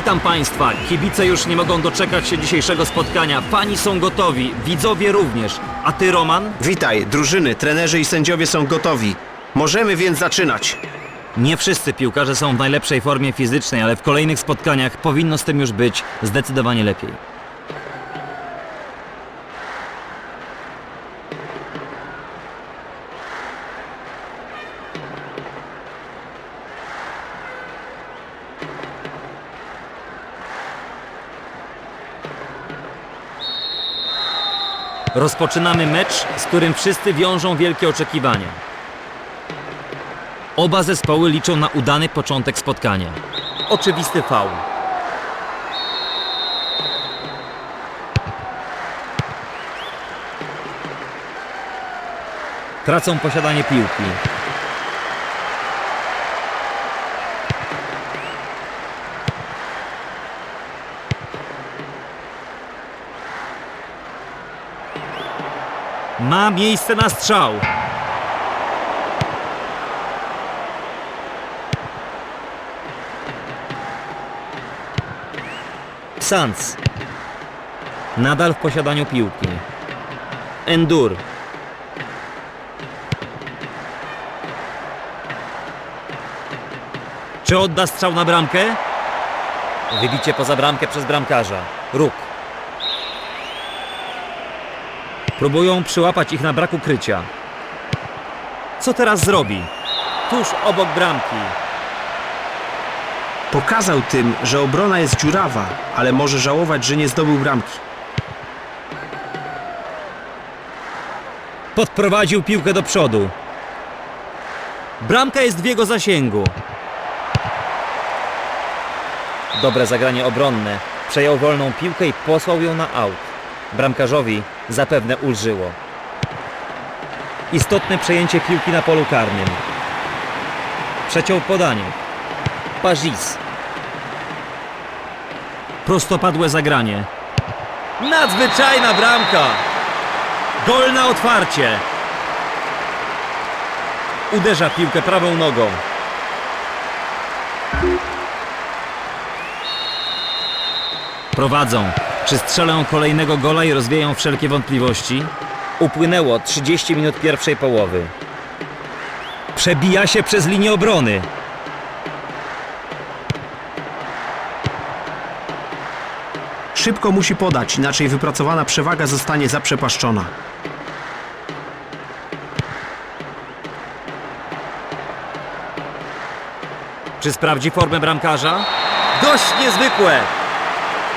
Witam Państwa. Kibice już nie mogą doczekać się dzisiejszego spotkania. Fani są gotowi, widzowie również. A Ty, Roman? Witaj, drużyny, trenerzy i sędziowie są gotowi. Możemy więc zaczynać. Nie wszyscy piłkarze są w najlepszej formie fizycznej, ale w kolejnych spotkaniach powinno z tym już być zdecydowanie lepiej. Rozpoczynamy mecz, z którym wszyscy wiążą wielkie oczekiwania. Oba zespoły liczą na udany początek spotkania. Oczywisty faul. Tracą posiadanie piłki. Ma miejsce na strzał. Sanz. Nadal w posiadaniu piłki. Endur. Czy odda strzał na bramkę? Wybicie poza bramkę przez bramkarza. Róg. Próbują przyłapać ich na braku krycia. Co teraz zrobi? Tuż obok bramki. Pokazał tym, że obrona jest dziurawa, ale może żałować, że nie zdobył bramki. Podprowadził piłkę do przodu. Bramka jest w jego zasięgu. Dobre zagranie obronne. Przejął wolną piłkę i posłał ją na aut. Bramkarzowi zapewne ulżyło. Istotne przejęcie piłki na polu karnym. Przeciął podanie. Paris. Prostopadłe zagranie. Nadzwyczajna bramka! Gol na otwarcie. Uderza piłkę prawą nogą. Prowadzą. Czy strzelą kolejnego gola i rozwieją wszelkie wątpliwości? Upłynęło 30 minut pierwszej połowy. Przebija się przez linię obrony. Szybko musi podać, inaczej wypracowana przewaga zostanie zaprzepaszczona. Czy sprawdzi formę bramkarza? Dość niezwykłe!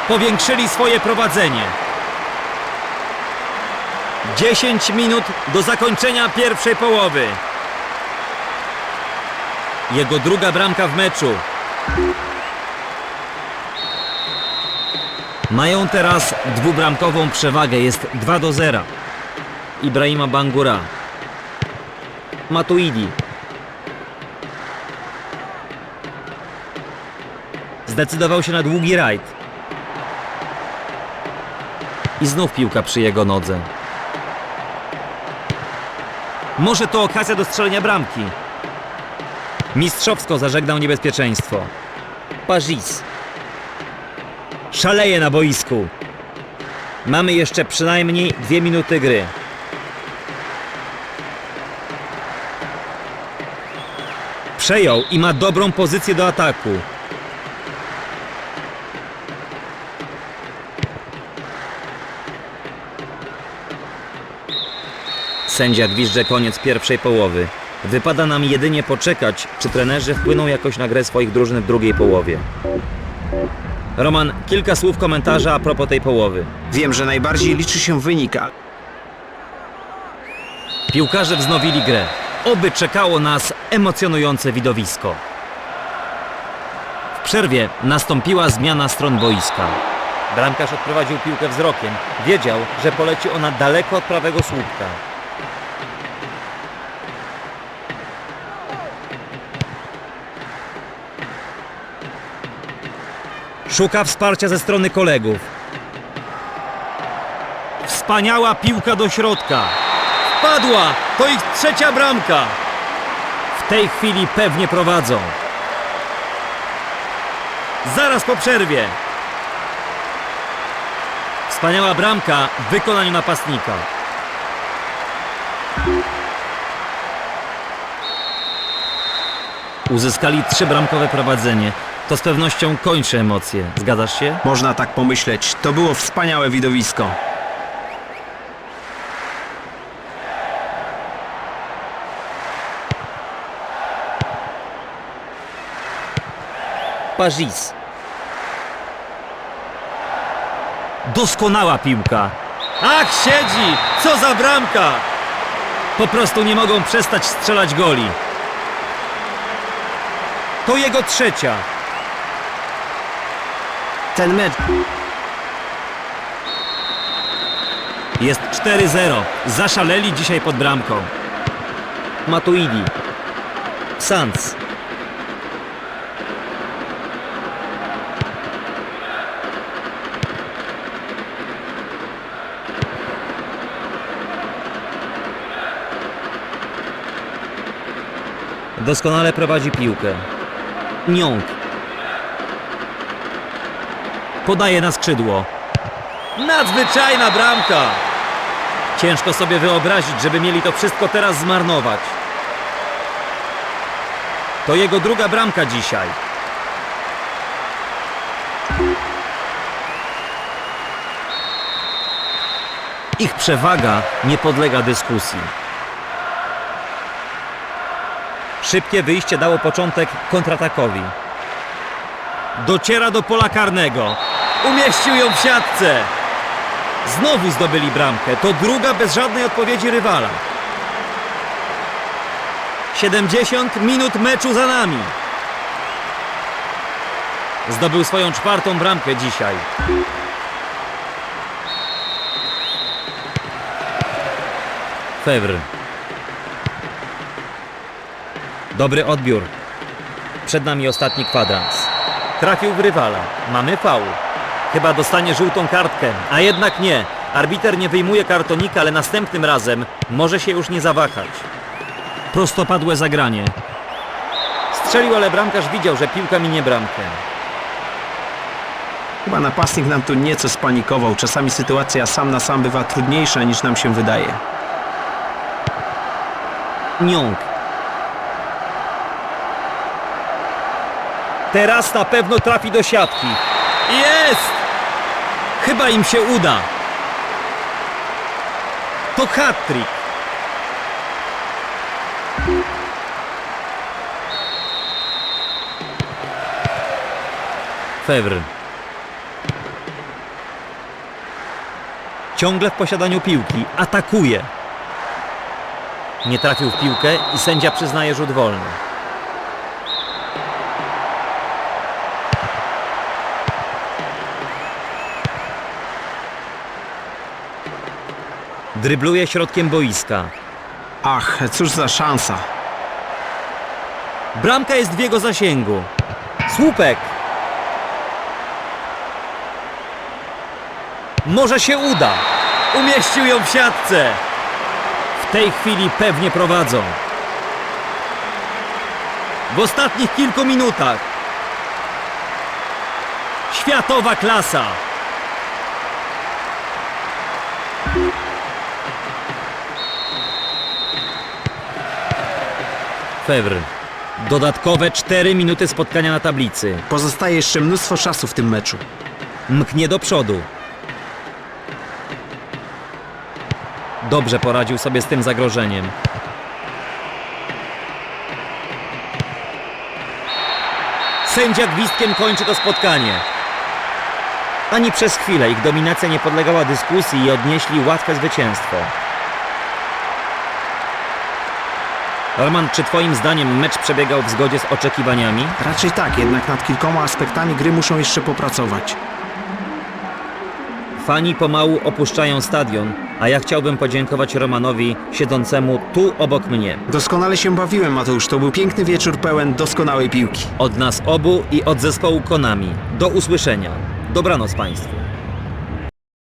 Powiększyli swoje prowadzenie. 10 minut do zakończenia pierwszej połowy. Jego druga bramka w meczu. Mają teraz dwubramkową przewagę. Jest 2 do 0. Ibrahima Bangura. Matuidi. Zdecydował się na długi rajd. I znów piłka przy jego nodze. Może to okazja do strzelenia bramki. Mistrzowsko zażegnał niebezpieczeństwo. Paris. Szaleje na boisku. Mamy jeszcze przynajmniej dwie minuty gry. Przejął i ma dobrą pozycję do ataku. Sędzia gwizdże koniec pierwszej połowy. Wypada nam jedynie poczekać, czy trenerzy wpłyną jakoś na grę swoich drużyn w drugiej połowie. Roman, kilka słów komentarza a propos tej połowy. Wiem, że najbardziej liczy się wynik, ale Piłkarze wznowili grę. Oby czekało nas emocjonujące widowisko. W przerwie nastąpiła zmiana stron boiska. Bramkarz odprowadził piłkę wzrokiem. Wiedział, że poleci ona daleko od prawego słupka. Szuka wsparcia ze strony kolegów. Wspaniała piłka do środka. Padła! To ich trzecia bramka! W tej chwili pewnie prowadzą. zaraz po przerwie. Wspaniała bramka w wykonaniu napastnika. Uzyskali trzybramkowe prowadzenie. To z pewnością kończy emocje. Zgadzasz się? Można tak pomyśleć. To było wspaniałe widowisko. Paris. Doskonała piłka. Ach, siedzi! Co za bramka! Po prostu nie mogą przestać strzelać goli. To jego trzecia. Ten mecz... Jest 4-0. Zaszaleli dzisiaj pod bramką. Matuidi. Sanz. Doskonale prowadzi piłkę. Niąg. Podaje na skrzydło. Nadzwyczajna bramka! Ciężko sobie wyobrazić, żeby mieli to wszystko teraz zmarnować. To jego druga bramka dzisiaj. Ich przewaga nie podlega dyskusji. Szybkie wyjście dało początek kontratakowi. Dociera do pola karnego. Umieścił ją w siatce. Znowu zdobyli bramkę. To druga bez żadnej odpowiedzi rywala. 70 minut meczu za nami. Zdobył swoją czwartą bramkę dzisiaj. Fewr. Dobry odbiór. Przed nami ostatni kwadrans. Trafił w rywala. Mamy faul. Chyba dostanie żółtą kartkę, a jednak nie. Arbiter nie wyjmuje kartonika, ale następnym razem może się już nie zawahać. Prostopadłe zagranie. Strzelił, ale bramkarz widział, że piłka minie bramkę. Chyba napastnik nam tu nieco spanikował. Czasami sytuacja sam na sam bywa trudniejsza niż nam się wydaje. Niąg. Teraz na pewno trafi do siatki. Jest! Chyba im się uda. To hat-trick. Fewr. Ciągle w posiadaniu piłki. Atakuje. Nie trafił w piłkę i sędzia przyznaje rzut wolny. Drybluje środkiem boiska. Ach, cóż za szansa. Bramka jest w jego zasięgu. Słupek. Może się uda. Umieścił ją w siatce. W tej chwili pewnie prowadzą. W ostatnich kilku minutach. Światowa klasa. Fewr. Dodatkowe 4 minuty spotkania na tablicy. Pozostaje jeszcze mnóstwo czasu w tym meczu. Mknie do przodu. Dobrze poradził sobie z tym zagrożeniem. Sędzia gwizdkiem kończy to spotkanie. Ani przez chwilę ich dominacja nie podlegała dyskusji i odnieśli łatwe zwycięstwo. Roman, czy twoim zdaniem mecz przebiegał w zgodzie z oczekiwaniami? Raczej tak, jednak nad kilkoma aspektami gry muszą jeszcze popracować. Fani pomału opuszczają stadion, a ja chciałbym podziękować Romanowi siedzącemu tu obok mnie. Doskonale się bawiłem, Mateusz. To był piękny wieczór pełen doskonałej piłki. Od nas obu i od zespołu Konami. Do usłyszenia. Dobranoc Państwu.